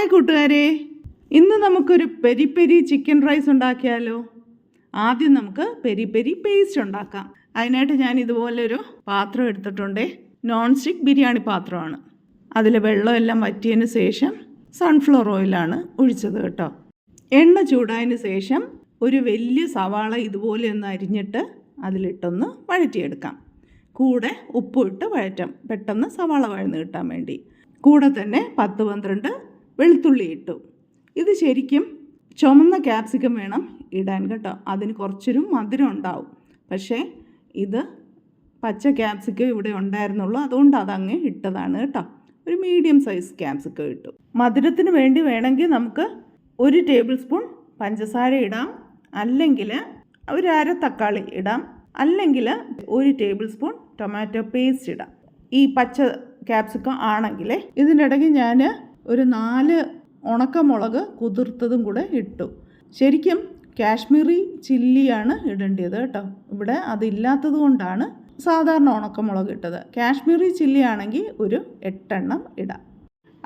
Hi കൂട്ടുകാരെ. ഇന്ന് നമുക്കൊരു പെരി പെരി ചിക്കൻ റൈസ് ഉണ്ടാക്കിയാലോ? ആദ്യം നമുക്ക് പെരി പെരി പേസ്റ്റ് ഉണ്ടാക്കാം. അതിനായിട്ട് ഞാൻ ഇതുപോലൊരു പാത്രം എടുത്തിട്ടുണ്ട്. നോൺ സ്റ്റിക്ക് ബിരിയാണി പാത്രമാണ്. അതിൽ വെള്ളമെല്ലാം വറ്റിയതിന് ശേഷം സൺഫ്ലവർ ഓയിലാണ് ഒഴിച്ചത് കേട്ടോ. എണ്ണ ചൂടായതിന് ശേഷം ഒരു വലിയ സവാള ഇതുപോലെ ഒന്ന് അരിഞ്ഞിട്ട് അതിലിട്ടൊന്ന് വഴറ്റിയെടുക്കാം. കൂടെ ഉപ്പും ഇട്ട് വഴറ്റാം. പെട്ടെന്ന് സവാള വഴന്ന് കിട്ടാൻ വേണ്ടി. കൂടെ തന്നെ പത്ത് പന്ത്രണ്ട് വെളുത്തുള്ളി ഇട്ടു. ഇത് ശരിക്കും ചുമന്ന ക്യാപ്സിക്കം വേണം ഇടാൻ കേട്ടോ. അതിന് കുറച്ചൊരു മധുരം ഉണ്ടാവും. പക്ഷേ ഇത് പച്ച ക്യാപ്സിക്കം ഇവിടെ ഉണ്ടായിരുന്നുള്ളൂ. അതുകൊണ്ട് അതങ്ങ് ഇട്ടതാണ് കേട്ടോ. ഒരു മീഡിയം സൈസ് ക്യാപ്സിക്കം ഇട്ടു. മധുരത്തിന് വേണ്ടി വേണമെങ്കിൽ നമുക്ക് ഒരു ടേബിൾ സ്പൂൺ പഞ്ചസാര ഇടാം. അല്ലെങ്കിൽ ഒരു അര തക്കാളി ഇടാം. അല്ലെങ്കിൽ ഒരു ടേബിൾ സ്പൂൺ ടൊമാറ്റോ പേസ്റ്റ് ഇടാം. ഈ പച്ച ക്യാപ്സിക്കം ആണെങ്കിൽ ഇതിനിടയ്ക്ക് ഞാൻ ഒരു നാല് ഉണക്കമുളക് കുതിർത്തതും കൂടെ ഇട്ടു. ശരിക്കും കാശ്മീരി ചില്ലിയാണ് ഇടേണ്ടത് കേട്ടോ. ഇവിടെ അതില്ലാത്തത് കൊണ്ടാണ് സാധാരണ ഉണക്കമുളക് ഇട്ടത്. കാശ്മീരി ചില്ലി ആണെങ്കിൽ ഒരു എട്ടെണ്ണം ഇടാം.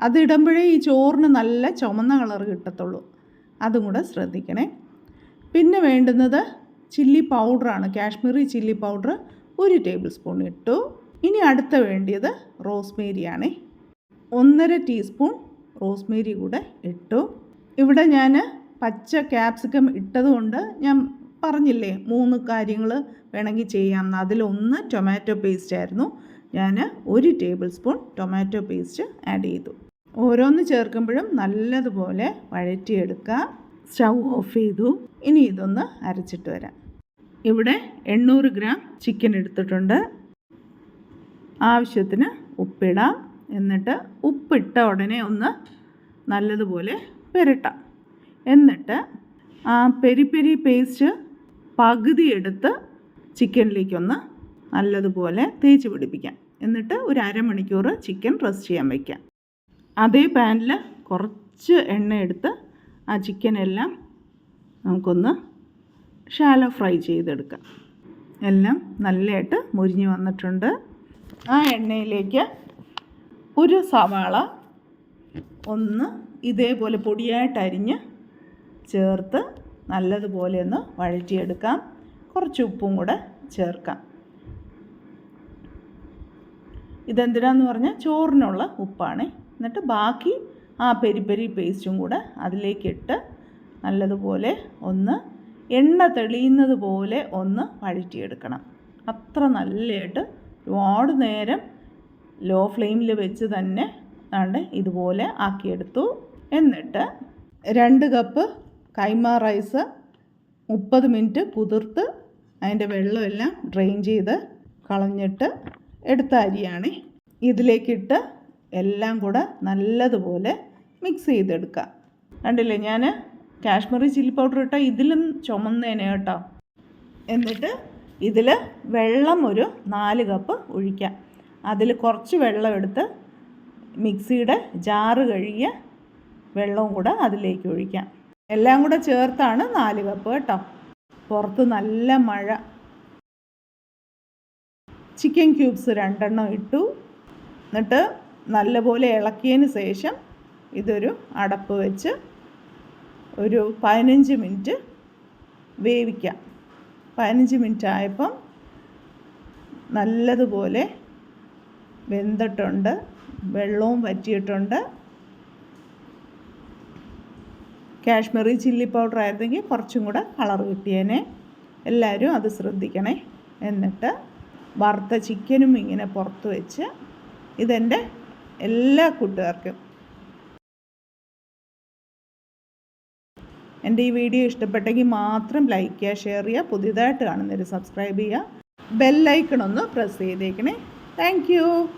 അതിടുമ്പോഴേ ഈ ചോറിന് നല്ല ചുമന്ന കളർ കിട്ടത്തുള്ളൂ. അതും കൂടെ ശ്രദ്ധിക്കണേ. പിന്നെ വേണ്ടുന്നത് ചില്ലി പൗഡറാണ്. കാശ്മീരി ചില്ലി പൗഡർ ഒരു ടേബിൾ സ്പൂൺ ഇട്ടു. ഇനി അടുത്ത വേണ്ടിയത് റോസ്മേരിയാണേ. ഒന്നര ടീസ്പൂൺ റോസ്മേരി കൂടെ ഇട്ടു. ഇവിടെ ഞാൻ പച്ച ക്യാപ്സിക്കം ഇട്ടതുകൊണ്ട് ഞാൻ പറഞ്ഞില്ലേ മൂന്ന് കാര്യങ്ങൾ വേണമെങ്കിൽ ചെയ്യാമെന്ന് അതിലൊന്ന് ടൊമാറ്റോ പേസ്റ്റ് ആയിരുന്നു. ഞാൻ ഒരു tablespoon tomato paste add ചെയ്തു. ഓരോന്ന് ചേർക്കുമ്പോഴും നല്ലതുപോലെ വഴറ്റിയെടുക്കുക സ്റ്റൗ ഓഫ് ചെയ്തു. ഇനി ഇതൊന്ന് അരച്ചിട്ട് വരാം. ഇവിടെ എണ്ണൂറ് ഗ്രാം ചിക്കൻ എടുത്തിട്ടുണ്ട്. ആവശ്യത്തിന് ഉപ്പിടാം. എന്നിട്ട് ഉപ്പിട്ട ഉടനെ ഒന്ന് നല്ലതുപോലെ പുരട്ടാം. എന്നിട്ട് ആ പെരി പെരി പേസ്റ്റ് പകുതി എടുത്ത് ചിക്കനിലേക്കൊന്ന് നല്ലതുപോലെ തേച്ച് പിടിപ്പിക്കാം. എന്നിട്ട് ഒരു അരമണിക്കൂർ ചിക്കൻ റെസ്റ്റ് ചെയ്യാൻ വയ്ക്കാം അതേ പാനിൽ കുറച്ച് എണ്ണ എടുത്ത് ആ ചിക്കനെല്ലാം നമുക്കൊന്ന് ഷാലോ ഫ്രൈ ചെയ്തെടുക്കാം. എല്ലാം നല്ലതായിട്ട് മുരിഞ്ഞ് വന്നിട്ടുണ്ട്. ആ എണ്ണയിലേക്ക് ഒരു സവാള ഒന്ന് ഇതേപോലെ പൊടിയായിട്ട് അരിഞ്ഞ് ചേർത്ത് നല്ലതുപോലെ ഒന്ന് വഴറ്റിയെടുക്കാം. കുറച്ച് ഉപ്പും കൂടെ ചേർക്കാം. ഇതെന്തിനാന്ന് പറഞ്ഞാൽ ചോറിനുള്ള ഉപ്പാണ്. എന്നിട്ട് ബാക്കി ആ പെരിപ്പെരി പെരി പേസ്റ്റും കൂടെ അതിലേക്കിട്ട് നല്ലതുപോലെ ഒന്ന് എണ്ണ തെളിയുന്നത് പോലെ ഒന്ന് വഴറ്റിയെടുക്കണം. അത്ര നല്ലതായിട്ട് ഒരുപാട് നേരം ലോ ഫ്ലെയിമിൽ വെച്ച് തന്നെ ആണ്ട് ഇതുപോലെ ആക്കിയെടുത്തു. എന്നിട്ട് രണ്ട് കപ്പ് കൈമ റൈസ് മുപ്പത് മിനിറ്റ് കുതിർത്ത് അതിന്റെ വെള്ളമെല്ലാം ഡ്രെയിൻ ചെയ്ത് കളഞ്ഞിട്ട് എടുത്ത അരിയാണ്. ഇതിലേക്കിട്ട് എല്ലാം കൂടെ നല്ലതുപോലെ മിക്സ് ചെയ്തെടുക്കുക കണ്ടില്ലേ? ഞാൻ കാശ്മീരി ചില്ലി പൗഡർ ഇട്ടാൽ ഇതിലും ചുമന്നേനെ കേട്ടോ. എന്നിട്ട് ഇതിൽ വെള്ളം ഒരു നാല് കപ്പ് ഒഴിക്കാം. അതിൽ കുറച്ച് വെള്ളം എടുത്ത് മിക്സിയുടെ ജാറ് കഴുകിയ വെള്ളവും കൂടെ അതിലേക്ക് ഒഴിക്കാം. എല്ലാം കൂടെ ചേർത്താണ് നാല് കപ്പ് കേട്ടോ. പുറത്ത് നല്ല മഴ. ചിക്കൻ ക്യൂബ്സ് രണ്ടെണ്ണം ഇട്ടു. എന്നിട്ട് നല്ലപോലെ ഇളക്കിയതിന് ശേഷം ഇതൊരു അടപ്പ് വെച്ച് ഒരു പതിനഞ്ച് മിനിറ്റ് വേവിക്കാം. പതിനഞ്ച് മിനിറ്റ് ആയപ്പം നല്ലതുപോലെ വെന്തിട്ടുണ്ട്. വെള്ളവും വറ്റിയിട്ടുണ്ട്. കാശ്മീരി ചില്ലി പൗഡർ ആയിരുന്നെങ്കിൽ കുറച്ചും കൂടെ കളർ കിട്ടിയേനെ. എല്ലാവരും അത് ശ്രദ്ധിക്കണേ. എന്നിട്ട് വറുത്ത ചിക്കനും ഇങ്ങനെ പുറത്ത് വെച്ച് ഇതെന്റെ എല്ലാ കൂട്ടുകാർക്കും. എന്റെ ഈ വീഡിയോ ഇഷ്ടപ്പെട്ടെങ്കിൽ മാത്രം ലൈക്ക് ചെയ്യുക ഷെയർ ചെയ്യുക പുതിയതായിട്ട് കാണുന്നവർ സബ്സ്ക്രൈബ് ചെയ്യുക. ബെല്ലൈക്കണൊന്ന് പ്രസ് ചെയ്തേക്കണേ. Thank you.